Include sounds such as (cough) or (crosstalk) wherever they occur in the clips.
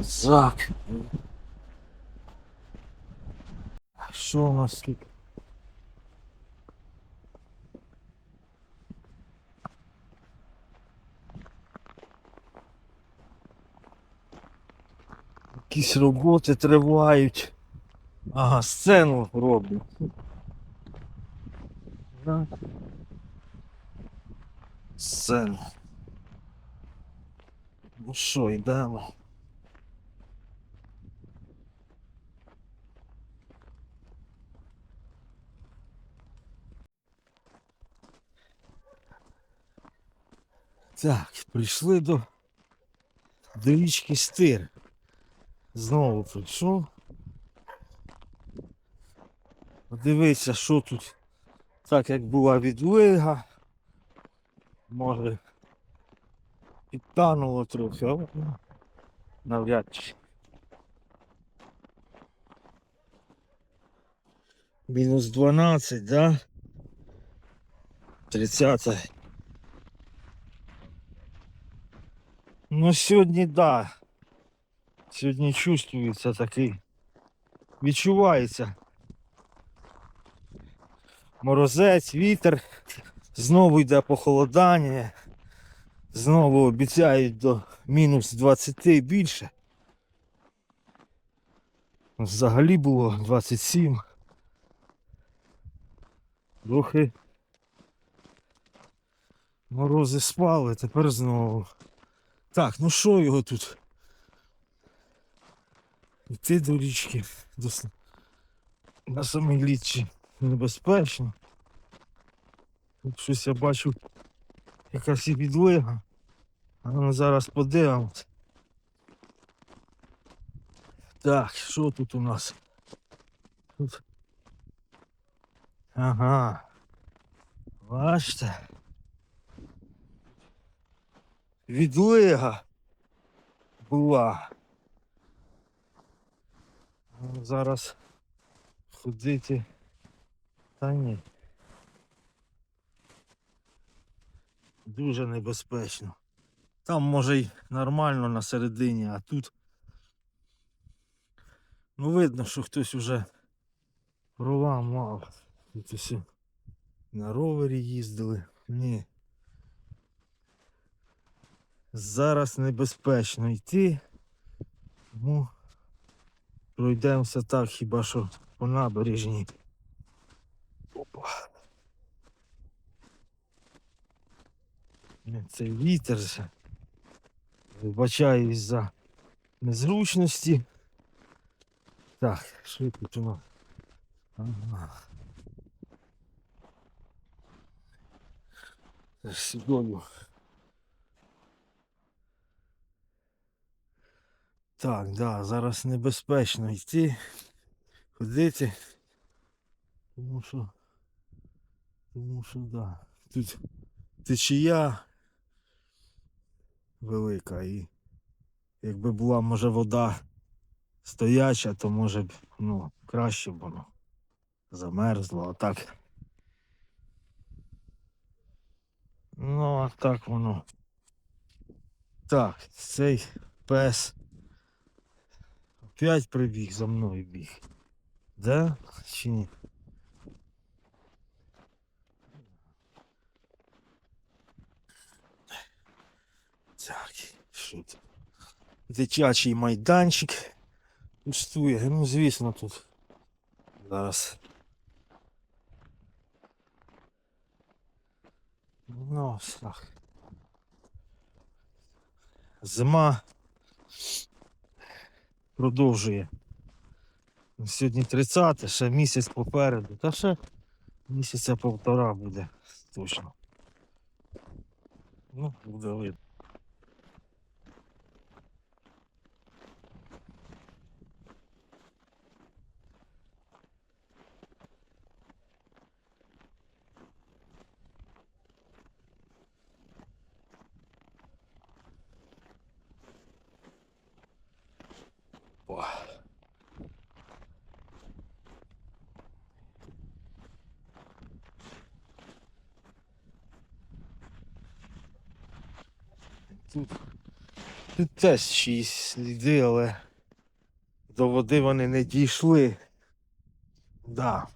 Зак. Що у нас тут? Якісь роботи тривають. Ага, сцену роблять. Сцену. Ну що, йдемо. Так, прийшли до, до Стир. Знову прийшов. Подивися, що тут. Так як була відлига. Може підтануло трохи, але навряд чи. Мінус 12, да? 30. Ну сьогодні да. Сьогодні чувствується такий. Відчувається. Морозець, вітер. Знову йде похолодання. Знову обіцяють до мінус 20 і більше. Взагалі було 27. Трохи морози спали, тепер знову. Так, ну що його тут? Йти до річки до... на самій лічі небезпечно. Тут щось я бачу якась і відлига. А ну зараз подивимось. Так, що тут у нас? Тут. Ага. Бачите? Відлига була. Ну, Зараз ходити. Та ні. Дуже небезпечно. Там може й нормально на середині, а тут. Ну видно, що хтось уже права мав. Тут усі на ровері їздили. Ні. Зараз небезпечно йти. Тому пройдемося так хіба що по набережній. Опа. Е, Це вітер. Вибачаюсь за незручності. Так, тут у? Ага. Секунду. Так, да, зараз небезпечно йти, ходити. Тому що. Тому що да. Тут течія велика і якби була може вода стояча, то може б ну, краще б воно замерзло, а так. Ну, а так воно. Так, цей пес опять прибіг за мною біг. Да? Чи ні? Так, що? Дитячий майданчик пустує. Ну, звісно, тут зараз. Ну, так. Зима продовжує. Сьогодні 30, ще місяць попереду. Та ще місяця півтора буде точно. Ну, буде видно. О. Тут теж чиїсь сліди, але до води вони не дійшли. Да.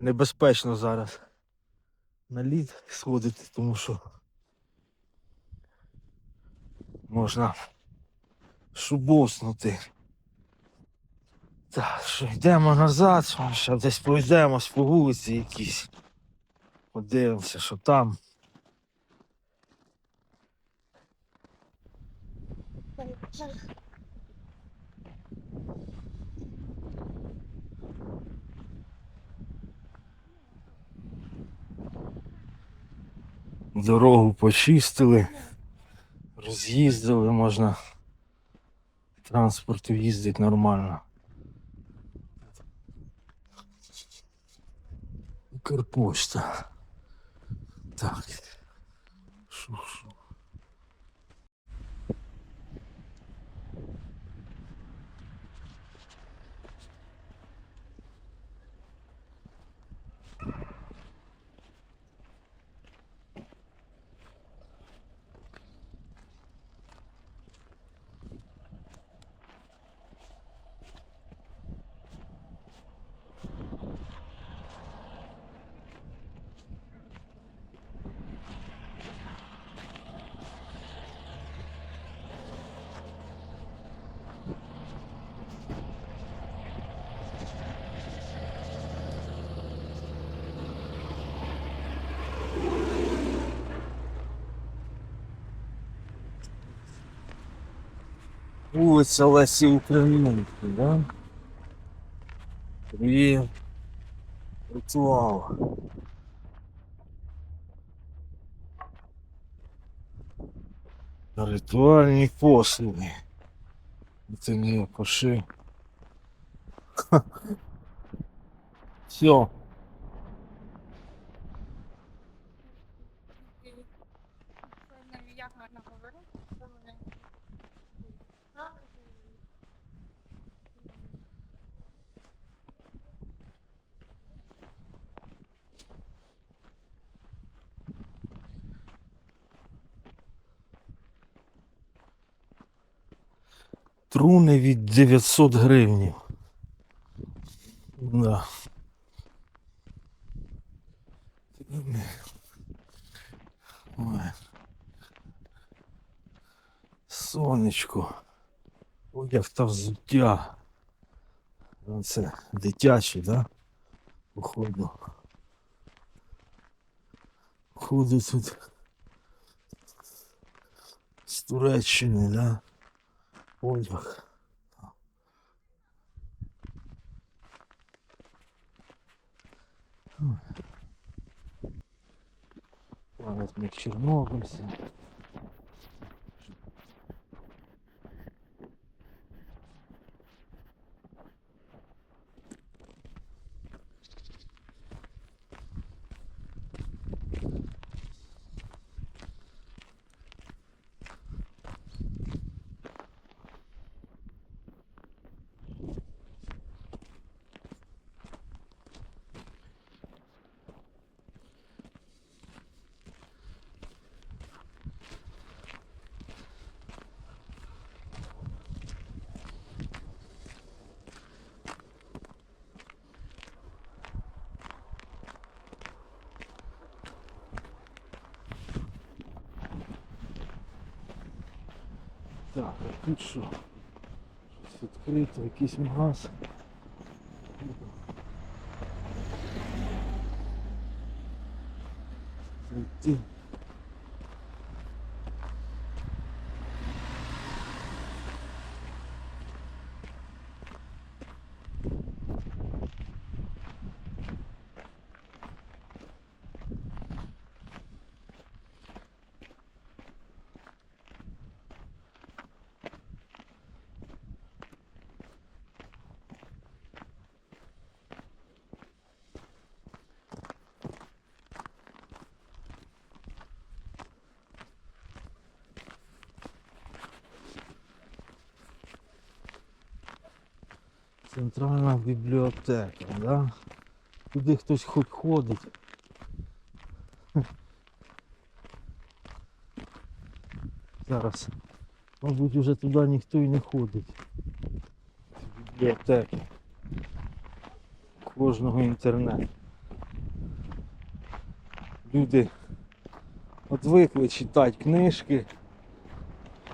Небезпечно зараз на лід сходити, тому що можна шубоснути. Так, що йдемо назад, ще десь пройдемось по вулиці якісь. Подивимося, що там. Дорогу почистили, роз'їздили, можна транспорту їздить нормально. Укрпошта. Так. Шу-шу. Вулиця Лесі Українки, да? І ритуал. Ритуальні послуги. Це не поши. (laughs) Все. Труни від 900 гривнів. Да. Ой. Сонечко. Одяг та взуття. Це дитячий, да? Походу. Походу тут з Туреччини, да? одяг. Навіть ми в Чорнобильці. Так, а тут що? Щось відкрито, якийсь магаз. Зайти. Центральна бібліотека, да? Туди хтось хоч ходить. Зараз Мабуть, уже туди ніхто і не ходить. Бібліотеки. Кожного інтернет. Люди отвикли читати книжки.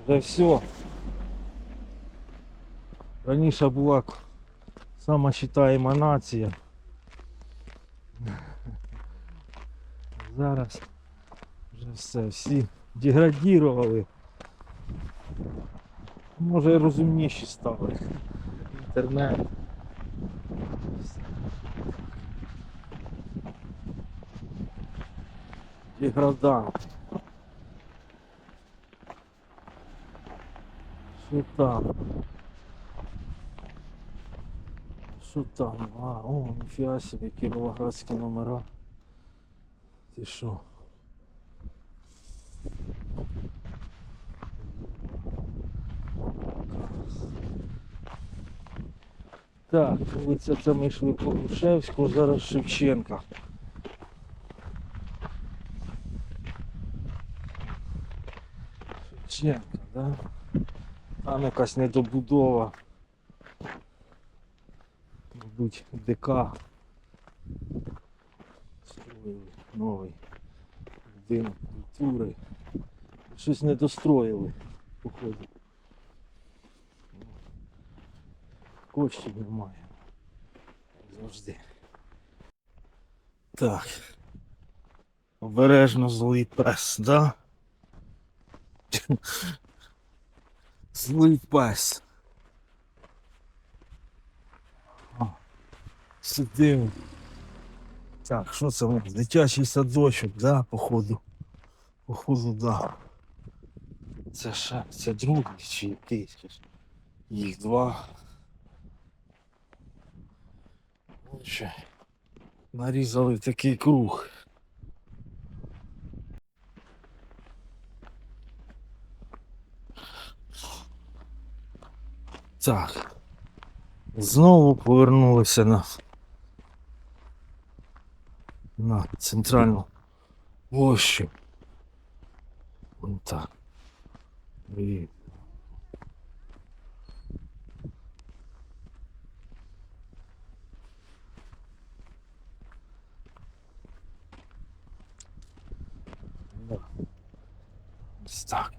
Вже все. Раніше була сама читаєма нація. Зараз вже все, всі деградірували. Може і розумніші стали. Інтернет. Деградант. Що там? Що там? А, о, ніфіга собі, кіровоградські номера. Ти що? Так, вулиця це ми йшли по Грушевську, зараз Шевченка. Шевченка, да? Там якась недобудова. Мабуть, ДК. Строїли новий будинок культури. Щось не достроїли, походу. Коштів немає. Завжди. Так. Обережно злий пес, да? (laughs) Злий пес. Сидимо. Так, що це у нас? Дитячий садочок, да, походу. Походу, да. Це ще, це другий чи який? Їх два. Отже, нарізали такий круг. Так. Знову повернулися на, на центральну площу. Вон так. І Да. Ось так.